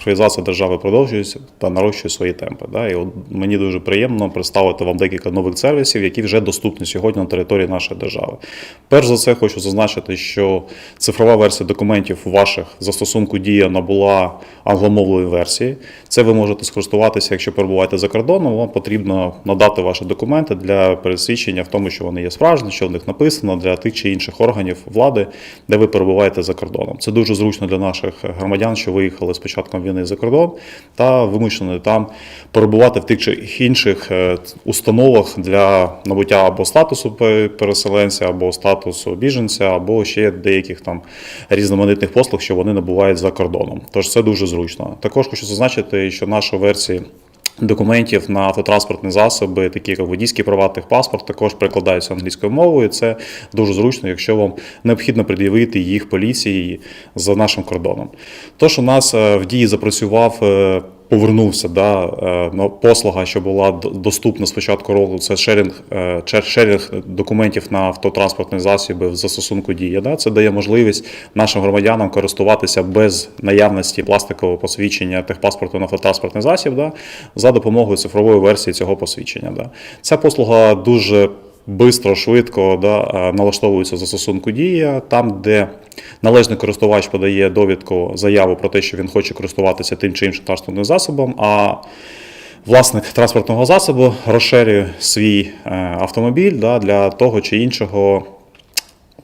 цифровізація держави продовжується та нарощує свої темпи. Да? І от мені дуже приємно представити вам декілька нових сервісів, які вже доступні сьогодні на території нашої держави. Перш за все, хочу зазначити, що цифрова версія документів ваших застосунку дія набула англомовної версії. Це ви можете скористуватися, якщо перебуваєте за кордоном. Вам потрібно надати ваші документи для пересвідчення в тому, що вони є справжні, що в них написано для тих чи інших органів влади, де ви перебуваєте за кордоном. Це дуже зручно для наших громадян, що виїхали з початком війни за кордон та вимушено там перебувати в тих чи інших е, установах для набуття або статусу переселенця, або статусу біженця, або ще деяких там різноманітних послуг, що вони набувають за кордоном. Тож це дуже зручно. Також хочу зазначити, що наша версія документів на автотранспортні засоби, такі як водійський права, техпаспорт, також перекладаються англійською мовою. Це дуже зручно, якщо вам необхідно пред'явити їх поліції за нашим кордоном. Тож у нас е, в дії запрацював. Повернувся да, е, послуга, що була доступна з початку року. Це шерінг, е, шерінг документів на автотранспортні засоби в застосунку дія. Да. Це дає можливість нашим громадянам користуватися без наявності пластикового посвідчення техпаспорту на автотранспортний засіб да, за допомогою цифрової версії цього посвідчення. Да. Ця послуга дуже Бистро, швидко да, е, налаштовується за застосунку дія, там, де належний користувач подає довідку, заяву про те, що він хоче користуватися тим чи іншим транспортним засобом, а власник транспортного засобу розширює свій е, автомобіль да, для того чи іншого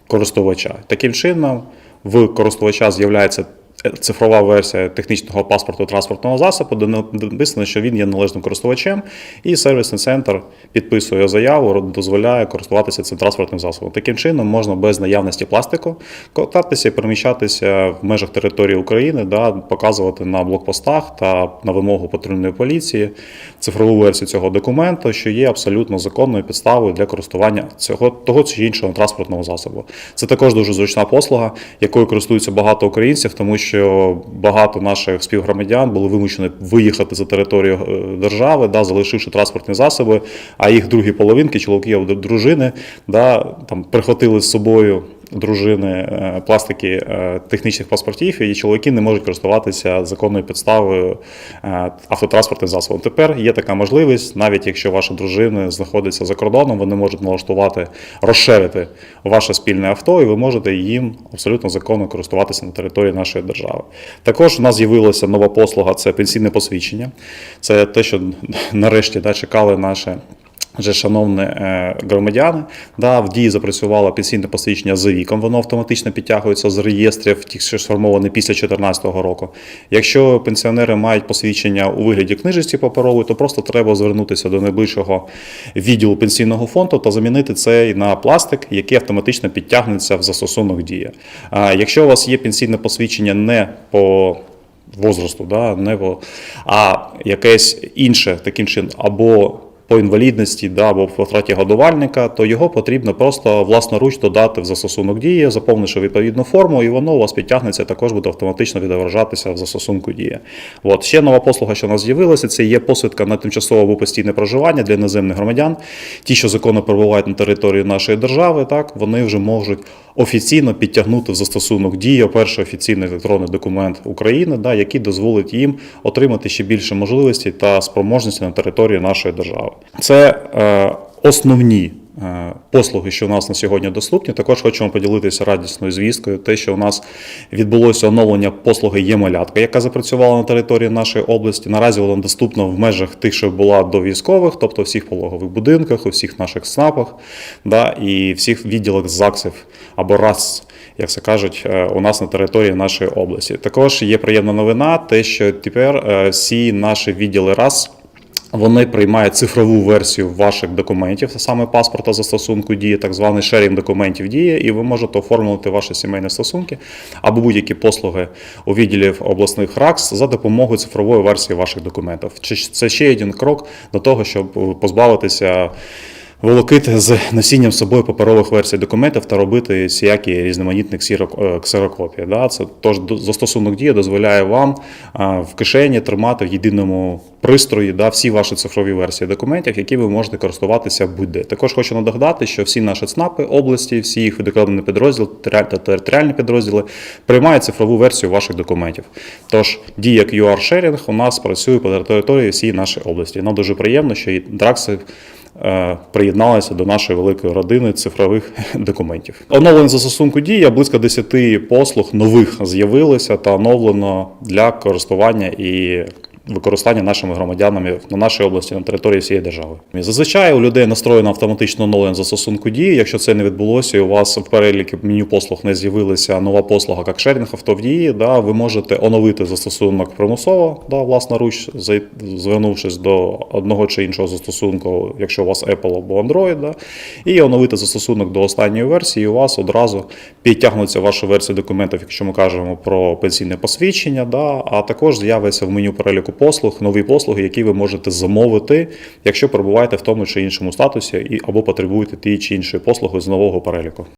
користувача. Таким чином, в користувача з'являється цифрова версія технічного паспорту транспортного засобу, де написано, що він є належним користувачем, і сервісний центр підписує заяву, дозволяє користуватися цим транспортним засобом. Таким чином можна без наявності пластику кататися і переміщатися в межах території України, да, показувати на блокпостах та на вимогу патрульної поліції цифрову версію цього документу, що є абсолютно законною підставою для користування цього того чи іншого транспортного засобу. Це також дуже зручна послуга, якою користуються багато українців, тому що багато наших співгромадян були вимушені виїхати за територію е, держави, да, залишивши транспортні засоби, а їх другі половинки, чоловіки або дружини, да, там прихватили з собою дружини е, пластики е, технічних паспортів, і чоловіки не можуть користуватися законною підставою е, автотранспортним засобом. Тепер є така можливість, навіть якщо ваша дружина знаходиться за кордоном, вони можуть налаштувати, розширити ваше спільне авто, і ви можете їм абсолютно законно користуватися на території нашої держави. Також у нас з'явилася нова послуга це пенсійне посвідчення. Це те, що нарешті да, чекали наші. Вже шановні е, громадяни, да, в дії запрацювало пенсійне посвідчення за віком, воно автоматично підтягується з реєстрів, ті, що сформовані після 2014 року. Якщо пенсіонери мають посвідчення у вигляді книжечці паперової, то просто треба звернутися до найближчого відділу пенсійного фонду та замінити цей на пластик, який автоматично підтягнеться в застосунок дія. А якщо у вас є пенсійне посвідчення не по возрасту, да, не по, а якесь інше таким чином, або по інвалідності да, або по втраті годувальника, то його потрібно просто власноруч додати в застосунок дії, заповнивши відповідну форму, і воно у вас підтягнеться, також буде автоматично відображатися в застосунку дія. От ще нова послуга, що у нас з'явилася, це є посвідка на тимчасове або постійне проживання для іноземних громадян. Ті, що законно перебувають на території нашої держави, так вони вже можуть офіційно підтягнути в застосунок дія перший офіційний електронний документ України, да, який дозволить їм отримати ще більше можливостей та спроможності на території нашої держави. Це е, основні. е, Послуги, що у нас на сьогодні доступні, також хочемо поділитися радісною звісткою. Те, що у нас відбулося оновлення послуги «Є-малятка», яка запрацювала на території нашої області. Наразі вона доступна в межах тих, що була до військових, тобто всіх пологових будинках, у всіх наших СНАПах, да, і всіх відділах ЗАГСів або РАС, як це кажуть, е, у нас на території нашої області. Також є приємна новина, те, що тепер всі наші відділи РАС. Вони приймають цифрову версію ваших документів, саме паспорта застосунку дії, так званий шерінг документів дії, і ви можете оформлювати ваші сімейні стосунки або будь-які послуги у відділі обласних РАКС за допомогою цифрової версії ваших документів. Чи Це ще один крок до того, щоб позбавитися волокити з носінням собою паперових версій документів та робити всіякі різноманітні ксіро- е, ксерокопії. Да? Це тож застосунок дія дозволяє вам в кишені тримати в єдиному пристрої да, всі ваші цифрові версії документів, які ви можете користуватися будь-де. Також хочу нагадати, що всі наші ЦНАПи області, всі їх відокремлені підрозділи та територіальні підрозділи приймають цифрову версію ваших документів. Тож дія QR Sharing у нас працює по території всієї нашої області. Нам дуже приємно, що і Дракси е, приєдналися до нашої великої родини цифрових документів. Оновлення застосунку дія близько 10 послуг нових з'явилися та оновлено для користування і. Використання нашими громадянами на нашій області на території всієї держави. І Зазвичай у людей настроєно автоматично оновлення застосунку дії. Якщо це не відбулося, і у вас в переліку меню послуг не з'явилася нова послуга, як шерінг авто в дії, да, ви можете оновити застосунок примусово, да, власноруч, звернувшись до одного чи іншого застосунку, якщо у вас Apple або Android, да, і оновити застосунок до останньої версії, і у вас одразу підтягнуться ваші версії документів, якщо ми кажемо про пенсійне посвідчення, да, а також з'явиться в меню переліку послуг, нові послуги, які ви можете замовити, якщо перебуваєте в тому чи іншому статусі і або потребуєте ті чи іншої послуги з нового переліку.